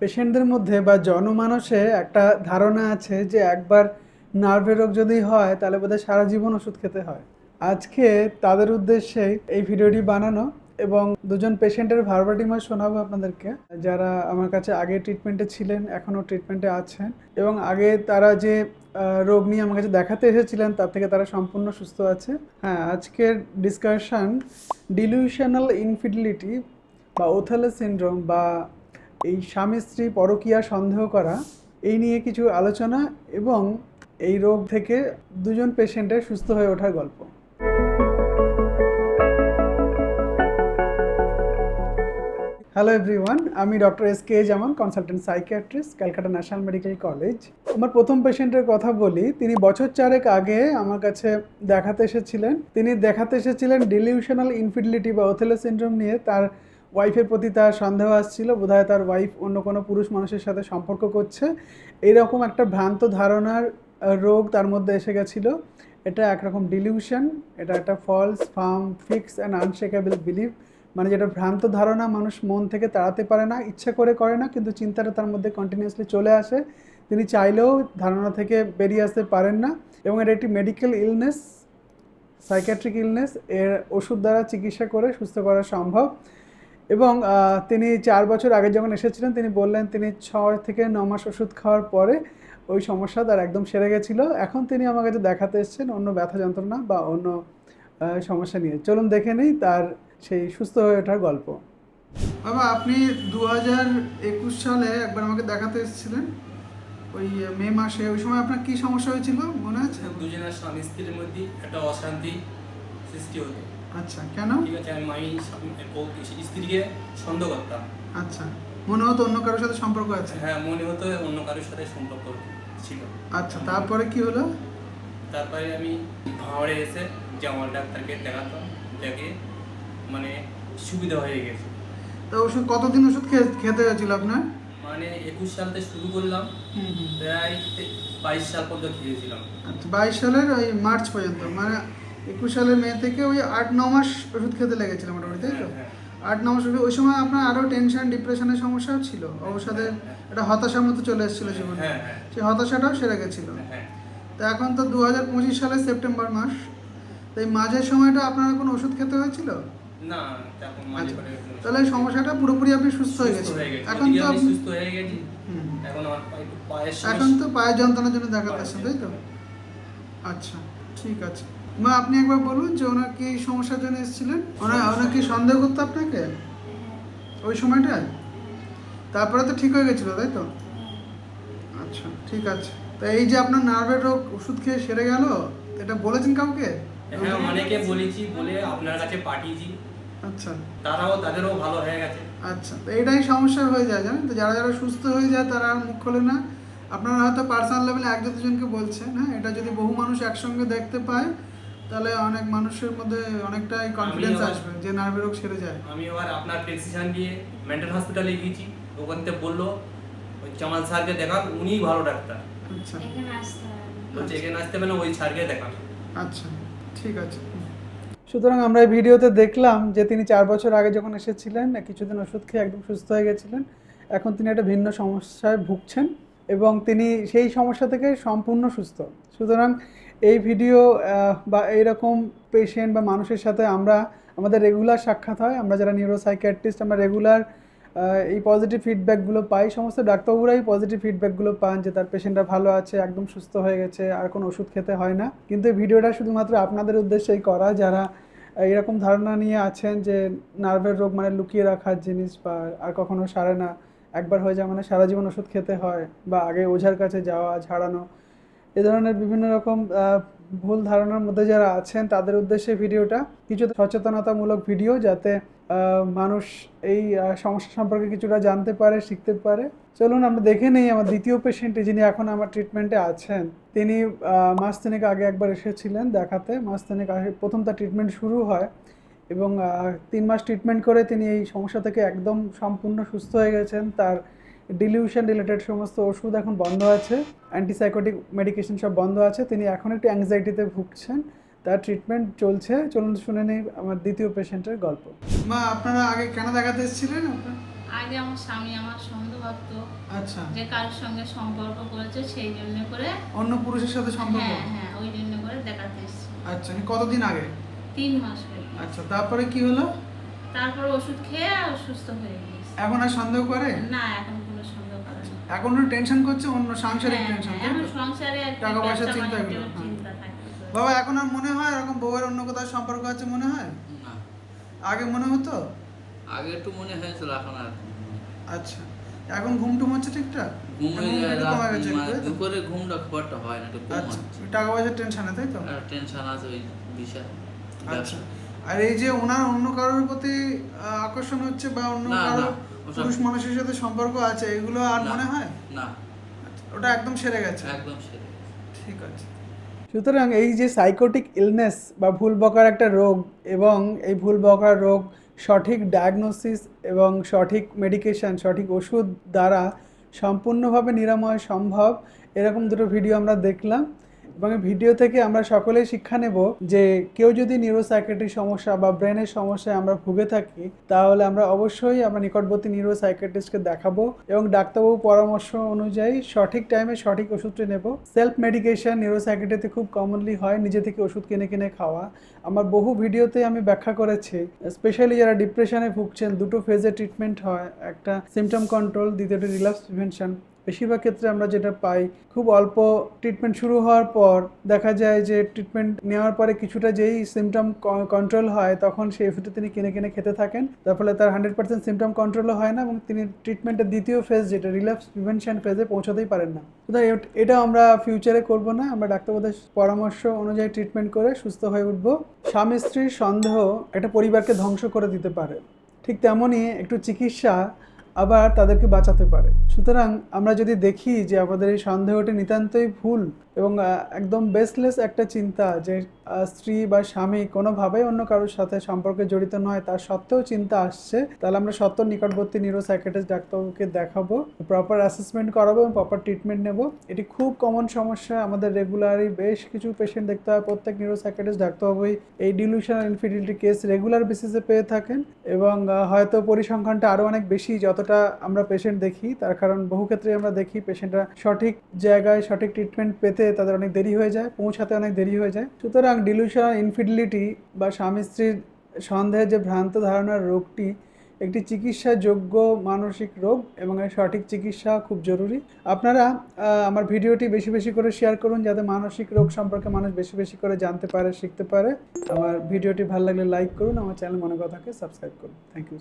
পেশেন্টদের মধ্যে বা জনমানসে একটা ধারণা আছে যে একবার নার্ভের রোগ যদি হয়, তাহলে বোধহয় সারা জীবন ওষুধ খেতে হয়। আজকে তাদের উদ্দেশ্যে এই ভিডিওটি বানানো এবং দুজন পেশেন্টের ভার্বাটিমা শোনাবো আপনাদেরকে। যারা আমার কাছে আগে ট্রিটমেন্টে ছিলেন, এখনও ট্রিটমেন্টে আছেন এবং আগে তারা যে রোগ নিয়ে আমার কাছে দেখাতে এসেছিলেন, তার থেকে তারা সম্পূর্ণ সুস্থ আছে। হ্যাঁ আজকের ডিসকাশন ডিলিউশনাল ইনফিডিলিটি বা ওথালে সিনড্রোম বা এই স্বামী স্ত্রী পরকীয়া সন্দেহ করা, এই নিয়ে কিছু আলোচনা এবং এই রোগ থেকে দুজন পেশেন্টের সুস্থ হয়ে ওঠার গল্প। হ্যালো এভরিওয়ান আমি doctor S K Zaman consultant psychiatrist Calcutta national medical college. আমার প্রথম পেশেন্টের কথা বলি, তিনি বছর চারেক আগে আমার কাছে দেখাতে এসেছিলেন। তিনি দেখাতে এসেছিলেন ডিলিউশনাল ইনফিডিলিটি বা ওথেলো সিনড্রোম নিয়ে, তার ওয়াইফের প্রতি তার সন্দেহ আসছিল, বোধহয় তার ওয়াইফ অন্য কোনো পুরুষ মানুষের সাথে সম্পর্ক করছে। এইরকম একটা ভ্রান্ত ধারণার রোগ তার মধ্যে এসে গেছিল। এটা একরকম ডিলিউশন এটা একটা false firm fix and unshakeable belief মানে যেটা ভ্রান্ত ধারণা মানুষ মন থেকে তাড়াতে পারে না, ইচ্ছা করে করে না, কিন্তু চিন্তাটা তার মধ্যে কন্টিনিউয়াসলি চলে আসে। তিনি চাইলেও ধারণা থেকে বেরিয়ে আসতে পারেন না এবং এটা একটি মেডিকেল ইলনেস সাইকিয়াট্রিক ইলনেস এর ওষুধ দ্বারা চিকিৎসা করে সুস্থ করা সম্ভব। এবং তিনি চার বছর আগে যখন এসেছিলেন তিনি বললেন তিনি ছয় থেকে ন মাস ওষুধ খাওয়ার পরে ওই সমস্যা তার একদম সেরে গেছিল। এখন তিনি আমার কাছে দেখাতে এসেছেন অন্য ব্যথা যন্ত্রণা বা অন্য সমস্যা নিয়ে। চলুন দেখে নিই তার সেই সুস্থ হয়ে ওঠার গল্প। বাবা আপনি দু হাজার একুশ সালে একবার আমাকে দেখাতে এসেছিলেন। ওই মে মাসে। ওই সময় আপনার কি সমস্যা হয়েছিল মনে আছে? দুজনের স্বামী স্ত্রীর মধ্যে একটা অশান্তি সৃষ্টি হতো। আচ্ছা কেন? ঠিক আছে আমি আমি স্ত্রীকে সন্দেহ করতাম। আচ্ছা মনে হতো অন্য কারোর সাথে সম্পর্ক আছে? হ্যাঁ মনে হতো অন্য কারোর সাথে সম্পর্ক ছিল। আচ্ছা তারপরে কি হলো? তারপরে আমি ভাঁড়ে এসে জামাল ডাক্তারকে দেখাতাম দেখে মানে সুবিধা হয়ে গেছে। তো ওষুধ কতদিন ওষুধ খেতে হয়েছিল আপনার? মানে একুশ সাল থেকে শুরু করলাম প্রায় বাইশ সাল পর্যন্ত খেয়েছিলাম। আচ্ছা বাইশ সালের ওই মার্চ পর্যন্ত মানে একুশ সালের মে থেকে ওই আট ন মাস ওষুধ খেতে লেগেছিল মোটামুটি তাই তো? হ্যাঁ, আট ন মাস ওষুধ ওই সময় আপনার আরও টেনশন ডিপ্রেশনের সমস্যাও ছিল। অবসাদের একটা হতাশার মতো চলে এসেছিল জীবনে। হ্যাঁ হ্যাঁ। সেই হতাশাটাও সেরে গেছিল। হ্যাঁ তো এখন তো দু হাজার পঁচিশ সালের সেপ্টেম্বর মাস। তো এই মাঝের সময়টা আপনার কোনো ওষুধ খেতে হয়েছিল? না আচ্ছা। তাহলে সমস্যাটা পুরোপুরি আপনি সুস্থ হয়ে গেছেন। এখন তো সুস্থ হয়ে গেছি। এখন তো পায়ের যন্ত্রণার জন্য দেখাতে আসছেন তাই তো? আচ্ছা ঠিক আছে। মা আপনি একবার বলুন যে ওনার কি সমস্যার জন্য এসেছিলেন? ওনার ওনার কি সন্দেহ করতো আপনাকে? ওই সময়টায়? তারপরে তো ঠিক হয়ে গেছিল তাই তো? আচ্ছা ঠিক আছে। তো এই যে আপনার নার্ভের রোগ ওষুধ খেয়ে সেরে গেল এটা বলেছেন কাউকে? হ্যাঁ অনেকে বলেছি বলে আপনার কাছে পাঠিয়েছি। আচ্ছা। তারাও তাদেরও ভালো হয়ে গেছে। আচ্ছা তো এটাই সমস্যা হয়ে যায় জানেন তো? যারা যারা সুস্থ হয়ে যায় তারা আর মুখ খোলে না। আপনারা হয়তো পার্সোনাল লেভেলে একজন দুজনকে বলছেন হ্যাঁ? এটা যদি বহু মানুষ একসঙ্গে দেখতে পায় তাহলে অনেক মানুষের মধ্যে অনেকটাই কনফিডেন্স আবার- আসবে যে নার্ভের রোগ সেরে যায়। আমি এবার আপনার প্রেসক্রিপশন দিয়ে মেন্টাল হসপিটালে গিয়েছি। ওখান থেকে বলল ওই জামাল স্যারকে দেখান উনিই ভালো ডাক্তার। আচ্ছা। এখানে আসতে হবে। বলছে এখানে আসতে হবে না ওই স্যারকে দেখান। আচ্ছা ঠিক আছে। সুতরাং আমরা এই ভিডিওতে দেখলাম যে তিনি চার বছর আগে যখন এসেছিলেন কিছুদিন ওষুধ খেয়ে একদম সুস্থ হয়ে গেছিলেন এখন তিনি একটা ভিন্ন সমস্যায় ভুগছেন এবং তিনি সেই সমস্যা থেকে সম্পূর্ণ সুস্থ। সুতরাং এই ভিডিও বা এইরকম পেশেন্ট বা মানুষের সাথে আমরা, আমাদের রেগুলার সাক্ষাৎ হয়। আমরা যারা নিউরোসাইকিয়াট্রিস্ট আমরা রেগুলার এই পজিটিভ ফিডব্যাকগুলো পাই। সমস্ত ডাক্তারবাবুরাই পজিটিভ ফিডব্যাকগুলো পান যে তার পেশেন্টরা ভালো আছে, একদম সুস্থ হয়ে গেছে, আর কোনো ওষুধ খেতে হয় না। কিন্তু এই ভিডিওটা শুধুমাত্র আপনাদের উদ্দেশ্যেই করা। যারা এরকম ধারণা নিয়ে আছেন যে নার্ভের রোগ মানে লুকিয়ে রাখার জিনিস বা আর কখনো সারে না, একবার হয়ে যায় মানে সারা জীবন ওষুধ খেতে হয় বা আগে ওঝার কাছে যাওয়া, ঝাড়ানো এ ধরনের বিভিন্ন রকম ভুল ধারণার মধ্যে যারা আছেন, তাদের উদ্দেশ্যে ভিডিওটা কিছু সচেতনতামূলক ভিডিও যাতে মানুষ এই সমস্যা সম্পর্কে কিছুটা জানতে পারে, শিখতে পারে। চলুন আমরা দেখে নেই আমার দ্বিতীয় পেশেন্টটি যিনি এখন আমার ট্রিটমেন্টে আছেন। তিনি মাস তিনেক আগে একবার এসেছিলেন দেখাতে। মাস তিনেক আগে প্রথম তার ট্রিটমেন্ট শুরু হয় এবং তিন মাস ট্রিটমেন্ট করে তিনি এই সমস্যা থেকে একদম সম্পূর্ণ সুস্থ হয়ে গেছেন। তার ডিলিউশন রিলেটেড সমস্ত ওষুধ এখন বন্ধ আছে অ্যান্টিসাইকোটিক মেডিকেশন সব বন্ধ আছে তিনি এখন একটু অ্যাংজাইটিতে ভুগছেন তার ট্রিটমেন্ট চলছে। চলুন শুনে নেই আমার দ্বিতীয় পেশেন্টের গল্প। মা আপনারা আগে কেন দেখাতে এসেছিলেন আগে আমার স্বামী আমার সন্দেহ ভাবতো আচ্ছা। যে কারোর সঙ্গে সম্পর্ক করেছে সেই জন্য করে অন্য পুরুষের সাথে সম্পর্ক? হ্যাঁ হ্যাঁ ওই জন্য করে দেখাতে এসেছি। আচ্ছা নি কতদিন আগে? তিন মাস হয়ে আচ্ছা তারপরে কি হলো? তারপর ওষুধ খেয়ে সুস্থ হয়ে গেছে। এখন আর সন্দেহ করে? না এখন কোনো সন্দেহ করে না এখন টেনশন করছে অন্য সাংসারিক হ্যাঁ, টেনশন হ্যাঁ, সংসারে আর টাকা পয়সার চিন্তা হ্যাঁ। থাকে। বাবা এখন আর মনে হয় এরকম বউয়ের অন্য কোথাও সম্পর্ক আছে মনে হয়? না। আগে মনে হতো? আগে একটু মনে হয়েছিল এখন আর আচ্ছা এখন ঘুম টুম হচ্ছে ঠিকঠাক? হয়ে মানে? দুপুরে ঘুমটা খুব একটা হয় না একটু আচ্ছা টাকা পয়সার টেনশনে তাই তো? টেনশন আছে ওই বিষয় আচ্ছা। আর এই যে ওনার অন্য কারোর প্রতি আকর্ষণ হচ্ছে বা অন্য কারও পুরুষ মানুষের সাথে সম্পর্ক আছে এগুলো আর মনে হয়? না। ওটা একদম সেরে গেছে। একদম সেরে ঠিক আছে। সুতরাং এই যে সাইকোটিক ইলনেস বা ভুল বকার একটা রোগ এবং এই ভুল বকার রোগ সঠিক ডায়াগনোসিস এবং সঠিক মেডিকেশন সঠিক ওষুধ দ্বারা সম্পূর্ণভাবে নিরাময় সম্ভব এরকম দুটো ভিডিও আমরা দেখলাম। এবং ভিডিও থেকে আমরা সকলেই শিক্ষা নেব যে কেউ যদি নিউরোসাইকেট্রিক সমস্যা বা ব্রেনের সমস্যায় আমরা ভুগে থাকি, তাহলে আমরা অবশ্যই আমরা নিকটবর্তী নিউরোসাইকেট্রিস্টকে দেখাবো এবং ডাক্তারবাবু পরামর্শ অনুযায়ী সঠিক টাইমে সঠিক ওষুধটি নেব। সেলফ মেডিকেশন নিউরোসাইকেট্রিতে খুব কমনলি হয় নিজে থেকে ওষুধ কিনে কিনে খাওয়া। আমার বহু ভিডিওতে আমি ব্যাখ্যা করেছি স্পেশালি যারা ডিপ্রেশনে ভুগছেন, দুটো ফেজে ট্রিটমেন্ট হয়, একটা সিমটম কন্ট্রোল দ্বিতীয়টি রিল্যাক্স প্রিভেনশন বেশিরভাগ ক্ষেত্রে আমরা যেটা পাই, খুব অল্প ট্রিটমেন্ট শুরু হওয়ার পর দেখা যায় যে ট্রিটমেন্ট নেওয়ার পরে কিছুটা যেই সিমটম কন্ট্রোল হয়, তখন সেই ওষুধটা তিনি কিনে কিনে খেতে থাকেন। তার ফলে তার হান্ড্রেড পার্সেন্ট সিমটম কন্ট্রোলও হয় না এবং তিনি ট্রিটমেন্টের দ্বিতীয় ফেজ যেটা রিল্যাক্স প্রিভেনশন ফেজে পৌঁছাতেই পারেন না। এটা আমরা ফিউচারে করব না। আমরা ডাক্তারবাবুদের পরামর্শ অনুযায়ী ট্রিটমেন্ট করে সুস্থ হয়ে উঠব। স্বামী স্ত্রীর সন্দেহ একটা পরিবারকে ধ্বংস করে দিতে পারে। ঠিক তেমনই একটু চিকিৎসা আবার তাদেরকে বাঁচাতে পারে। সুতরাং আমরা যদি দেখি যে আমাদের এই সন্দেহটি নিতান্তই ভুল এবং একদম বেসলেস একটা চিন্তা যে স্ত্রী বা স্বামী কোনোভাবেই অন্য কারোর সাথে সম্পর্কে জড়িত নয়, তার সত্ত্বেও চিন্তা আসছে, তাহলে আমরা সত্য নিকটবর্তী নিউরোসাইকেটিস্ট ডাক্তারবাবুকে দেখাবো প্রপার অ্যাসেসমেন্ট করাবো এবং প্রপার ট্রিটমেন্ট নেব। এটি খুব কমন সমস্যা, আমাদের রেগুলারই বেশ কিছু পেশেন্ট দেখতে হয়, প্রত্যেক নিউরো নিউরোসাইকেটিস্ট ডাক্তারবাবুই এই ডিলিউশনাল ইনফিডিলিটি কেস রেগুলার বেসিসে পেয়ে থাকেন এবং হয়তো পরিসংখ্যানটা আরও অনেক বেশি, যতটা আমরা পেশেন্ট দেখি, তার কারণ বহু ক্ষেত্রে আমরা দেখি পেশেন্টরা সঠিক জায়গায় সঠিক ট্রিটমেন্ট পেতে তাদের অনেক দেরি হয়ে যায়, পৌঁছাতে অনেক দেরি হয়ে যায়। সুতরাং ডিলিউশনাল ইনফিডিলিটি বা স্বামী স্ত্রীর সন্দেহের যে ভ্রান্ত ধারণার রোগটি একটি চিকিৎসাযোগ্য মানসিক রোগ এবং এর সঠিক চিকিৎসা খুব জরুরি। আপনারা আমার ভিডিওটি বেশি বেশি করে শেয়ার করুন যাতে মানসিক রোগ সম্পর্কে মানুষ বেশি বেশি করে জানতে পারে, শিখতে পারে। আমার ভিডিওটি ভালো লাগলে লাইক করুন, আমার চ্যানেল মনে কথাকে সাবস্ক্রাইব করুন। Thank you